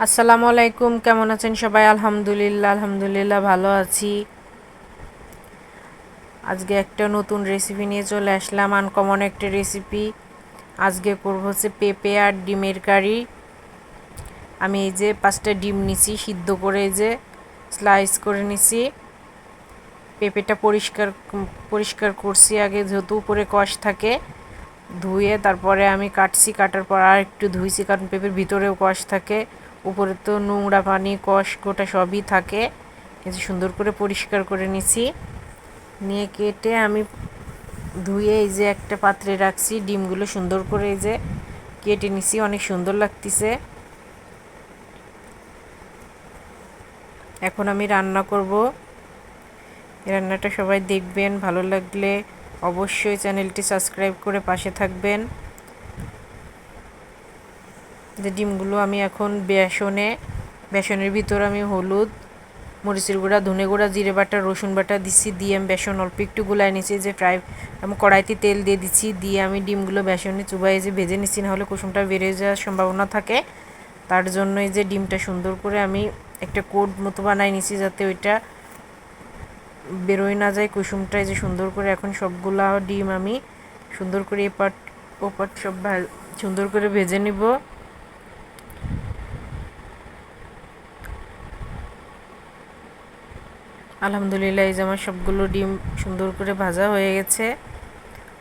আসসালামু আলাইকুম, কেমন আছেন সবাই? আলহামদুলিল্লাহ আলহামদুলিল্লাহ ভালো আছি। আজকে একটা নতুন রেসিপি নিয়ে চলে আসলাম আনকমন একটা রেসিপি আজকে করব হচ্ছে পেঁপে আর ডিমের কারি। আমি এই যে পাঁচটা ডিম নিছি, সিদ্ধ করে এই যে স্লাইস করে নিছি। পেঁপেটা পরিষ্কার পরিষ্কার করছি আগে, যেহেতু উপরে কষ থাকে, ধুয়ে তারপরে আমি কাটছি, কাটার পর আর একটু ধুইছি, কারণ পেঁপের ভিতরেও কষ থাকে। উপরে তো নোংরা পানি, কষ গোটা সবই থাকে। এই সুন্দর করে পরিষ্কার করে নিছি। নিয়ে কেটে আমি ধুয়ে এই যে একটা পাত্রে রাখছি, ডিমগুলো সুন্দর করে এই যে কেটে নিছি, অনেক সুন্দর লাগতেছে। এখন আমি রান্না করব। রান্নাটা সবাই দেখবেন, ভালো লাগলে অবশ্যই চ্যানেলটি সাবস্ক্রাইব করে পাশে থাকবেন। যে ডিমগুলো আমি এখন বেসনে, বেসনের ভিতর আমি হলুদ, মরিচের গুঁড়া, ধনে গুঁড়া, জিরে বাটা, রসুন বাটা দিচ্ছি দিয়ে আমি বেসন অল্প একটু গুলাই নিছি, যে ফ্রাই আমি কড়াইতে তেল দিয়ে দিচ্ছি দিয়ে আমি ডিমগুলো বেসনে চুবাই, যে ভেজে নিচ্ছি নাহলে কুসুমটা বেড়ে যাওয়ার সম্ভাবনা থাকে। তার জন্য এই যে ডিমটা সুন্দর করে আমি একটা কোড মতো বানাই নিছি, যাতে ওইটা বেরোয় না যায়, কুসুমটা যে সুন্দর করে এখন সবগুলা ডিম আমি সুন্দর করে এপাট ওপাট সব সুন্দর করে ভেজে নিব। আলহামদুলিল্লাহ, এই যে আমার সবগুলো ডিম সুন্দর করে ভাজা হয়ে গেছে।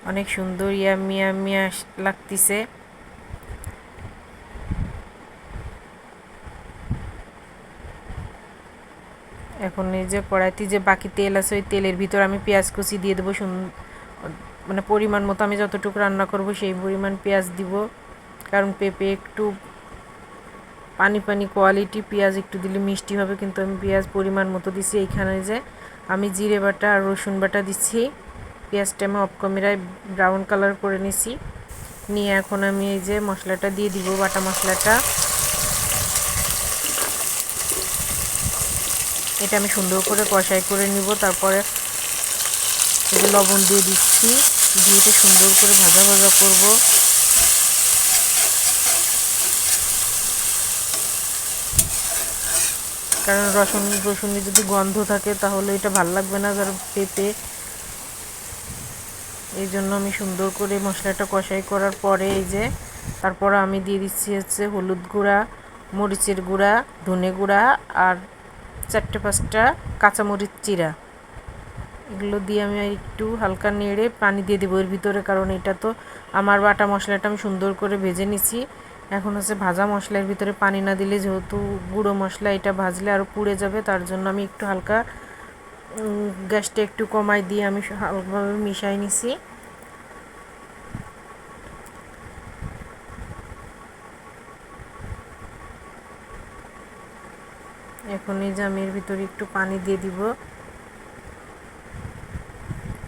অনেক সুন্দর, ইয়ামি ইয়ামি লাগতেছে। এখন এই যে কড়াইতে যে বাকি তেল আছে, ওই তেলের ভিতর আমি পেঁয়াজ কুচি দিয়ে দেবো মানে পরিমাণ মতো আমি যতটুকু রান্না করব, সেই পরিমাণ পেঁয়াজ দিব। কারণ পেঁপে একটু পানি পানি কোয়ালিটি পেঁয়াজ একটু দিলে মিষ্টি হবে, কিন্তু আমি পেঁয়াজ পরিমাণ মতো দিছি এইখানে যে আমি জিরে বাটা আর রসুন বাটা দিচ্ছি পেঁয়াজটা আমি অফ ব্রাউন কালার করে নিছি। নিয়ে এখন আমি এই যে মশলাটা দিয়ে দিব, বাটা মশলাটা। এটা আমি সুন্দর করে কষাই করে নিব, তারপরে লবণ দিয়ে দিচ্ছি। দিয়ে সুন্দর করে ভাজা ভাজা করব। কারণ রসুন, রসুনে যদি গন্ধ থাকে, তাহলে এটা ভালো লাগবে না কারণ পেঁপে এই জন্য আমি সুন্দর করে মশলাটা কষাই করার পরে এই যে, তারপর আমি দিয়ে দিচ্ছি হচ্ছে হলুদ গুঁড়া, মরিচের গুঁড়া, ধনে গুঁড়া আর চারটে পাঁচটা কাঁচামরিচ চিরা। এগুলো দিয়ে আমি একটু হালকা নেড়ে পানি দিয়ে দেবো এর ভিতরে, কারণ এটা তো আমার বাটা মশলাটা আমি সুন্দর করে ভেজে নিছি। এখন হচ্ছে ভাজা মশলার ভিতরে পানি না দিলে যেহেতু গুঁড়ো মশলা এটা ভাজলে আরও পুড়ে যাবে, তার জন্য আমি একটু হালকা গ্যাসটা একটু কমাই দিয়ে আমি হালকাভাবে মিশাই নিছি। এখন এই যে আমি এর ভিতরে একটু পানি দিয়ে দিব।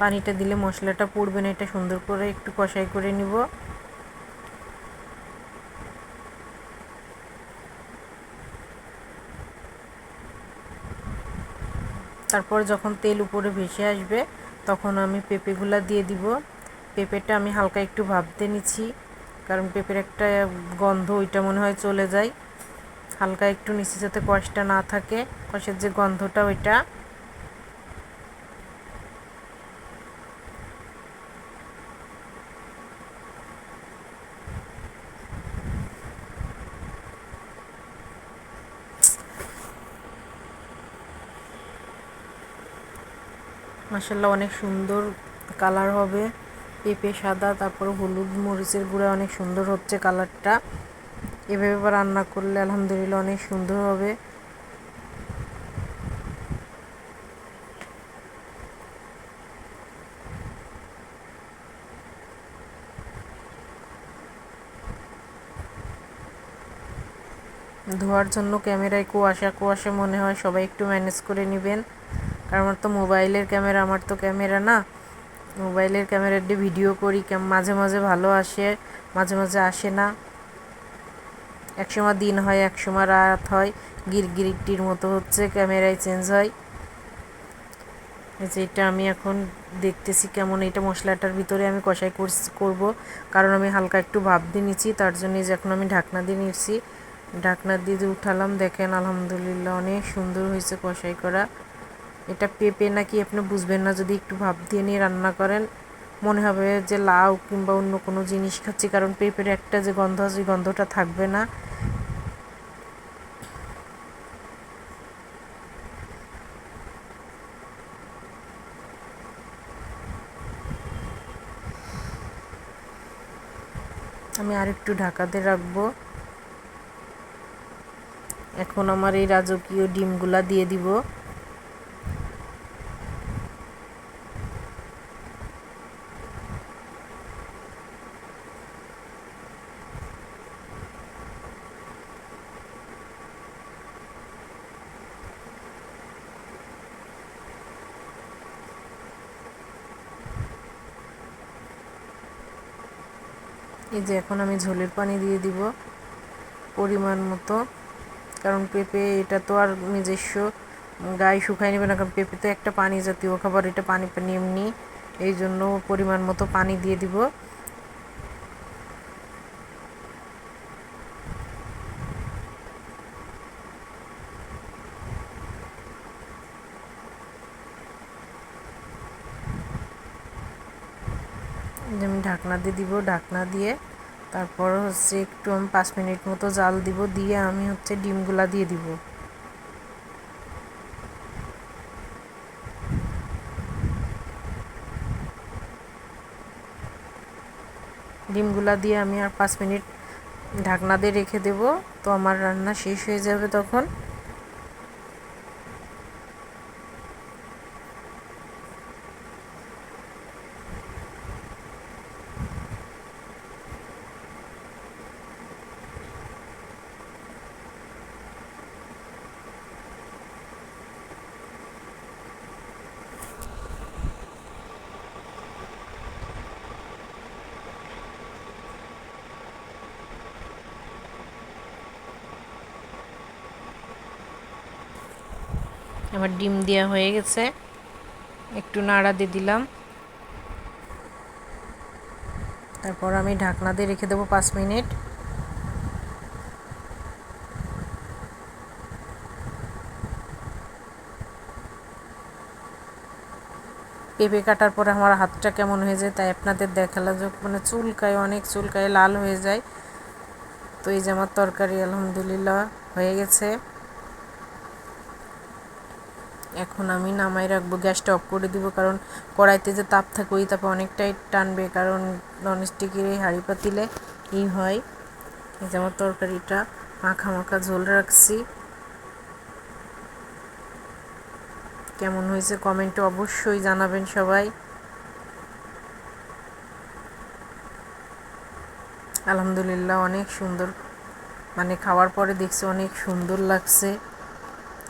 পানিটা দিলে মশলাটা পড়বে না, এটা সুন্দর করে একটু কষাই করে নিব। তারপর যখন তেল উপরে ভেসে আসবে, তখন আমি পেঁপেগুলো দিয়ে দিব। পেঁপেটা আমি হালকা একটু ভাবতে নিচ্ছি, কারণ পেঁপের একটা গন্ধ, ওইটা মনে হয় চলে যায়। হালকা একটু নিচে যাতে কষটা না থাকে কষের যে গন্ধটা, ওইটা মাসাল্লাহ অনেক সুন্দর কালার হবে। পেঁপে সাদা, তারপর হলুদ মরিচের গুঁড়া অনেক সুন্দর হচ্ছে কালারটা। এভাবে রান্না করলে আলহামদুলিল্লাহ অনেক সুন্দর হবে। ধোয়ার জন্য ক্যামেরায় কুয়াশা কুয়াশা মনে হয়, সবাই একটু ম্যানেজ করে নেবেন। কারণ আমার তো মোবাইলের ক্যামেরা, আমার তো ক্যামেরা না। মোবাইলের ক্যামেরা দিয়ে ভিডিও করি মাঝে মাঝে ভালো আসে, মাঝে মাঝে আসে না। একসময় দিন হয় একসময় রাত হয়, গিরগিরিটির মতো হচ্ছে, ক্যামেরায় চেঞ্জ হয়। এটা আমি এখন দেখতেছি কেমন, এটা মশলাটার ভিতরে আমি কষাই করব। কারণ আমি হালকা একটু ভাব দিয়ে নিচ্ছি, তার জন্য এখন আমি ঢাকনা দিয়ে নিচ্ছি। ঢাকনা দিয়ে উঠালাম, দেখেন আলহামদুলিল্লাহ অনেক সুন্দর হয়েছে কষাই করা। এটা পেঁপে নাকি আপনি বুঝবেন না, যদি একটু ভাব দিয়ে নিয়ে রান্না করেন, মনে হবে যে লাউ কিংবা অন্য কোনো জিনিস খাচ্ছি, কারণ পেঁপের একটা যে গন্ধ আছে, ওই গন্ধটা থাকবে না। আমি আর একটু ঢাকাতে রাখব। এখন আমার এই রাজকীয় ডিমগুলা দিয়ে দিব। এই যে এখন আমি ঝোলের পানি দিয়ে দিব পরিমাণ মতো। কারণ পেঁপে এটা তো আর নিজস্ব গায়ে শুকাই নেবে না, কারণ পেঁপে তো একটা পানি জাতীয় খাবার, এটা পানি পানি এমনি। এই জন্য পরিমাণ মতো পানি দিয়ে দিব। আমি ঢাকনা দিয়ে দিব, ঢাকনা দিয়ে তারপর হচ্ছে একটু আমি পাঁচ মিনিট মতো জাল দিব, দিয়ে আমি হচ্ছে ডিমগুলা দিয়ে দিব। ডিমগুলা দিয়ে আমি আর পাঁচ মিনিট ঢাকনা দিয়ে রেখে দেব, তো আমার রান্না শেষ হয়ে যাবে তখন। আমার ডিম দেওয়া হয়ে গেছে। একটু নাড়া দিয়ে দিলাম। তারপর আমি ঢাকনা দিয়ে রেখে দেবো পাঁচ মিনিট। পেঁপে কাটার পরে আমার হাতটা কেমন হয়ে যায় তাই আপনাদের দেখালাম যে মানে চুলকায় অনেক, চুলকায় লাল হয়ে যায়। তো এই যে আমার তরকারি আলহামদুলিল্লাহ হয়ে গেছে। এখন আমি নামাই রাখব, গ্যাসটা অফ করে দিব, কারণ কড়াইতে যে তাপ থাকে, ওই তাপে অনেকটাই টানবে, কারণ ননস্টিকের এই হাঁড়ি পাতিলে ই হয়। এই যে আমার তরকারিটা, মাখা মাখা ঝোল রাখছি। কেমন হয়েছে কমেন্টে অবশ্যই জানাবেন সবাই। আলহামদুলিল্লাহ, অনেক সুন্দর মানে খাওয়ার পরে দেখছি অনেক সুন্দর লাগছে।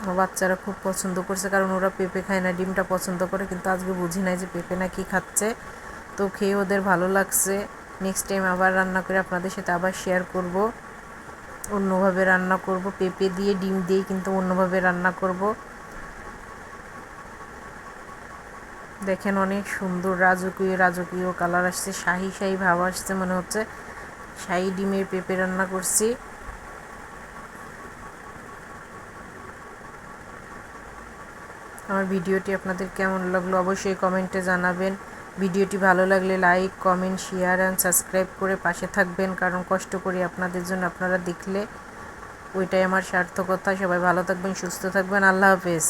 আমার বাচ্চারা খুব পছন্দ করছে, কারণ ওরা পেঁপে খায় না, ডিমটা পছন্দ করে, কিন্তু আজকে বুঝি নাই যে পেঁপে না কি খাচ্ছে। তো খেয়ে ওদের ভালো লাগছে। নেক্সট টাইম আবার রান্না করে আপনাদের সাথে আবার শেয়ার করব। অন্যভাবে রান্না করব, পেঁপে দিয়ে, ডিম দিয়ে কিন্তু অন্যভাবে রান্না করব। দেখেন অনেক সুন্দর রাজকীয় রাজকীয় কালার আসছে, শাহি শাহি ভাব আসছে মনে হচ্ছে। শাহি ডিমের পেঁপে রান্না করছি। আমার ভিডিওটি আপনাদের কেমন লাগল অবশ্যই কমেন্টে জানাবেন। ভিডিওটি ভালো লাগলে like, comment, share and subscribe করে পাশে থাকবেন, কারণ কষ্ট করি আপনাদের জন্য আপনারা দেখলে ওইটাই আমার সার্থকতা। সবাই ভালো থাকবেন, সুস্থ থাকবেন। আল্লাহ হাফেজ।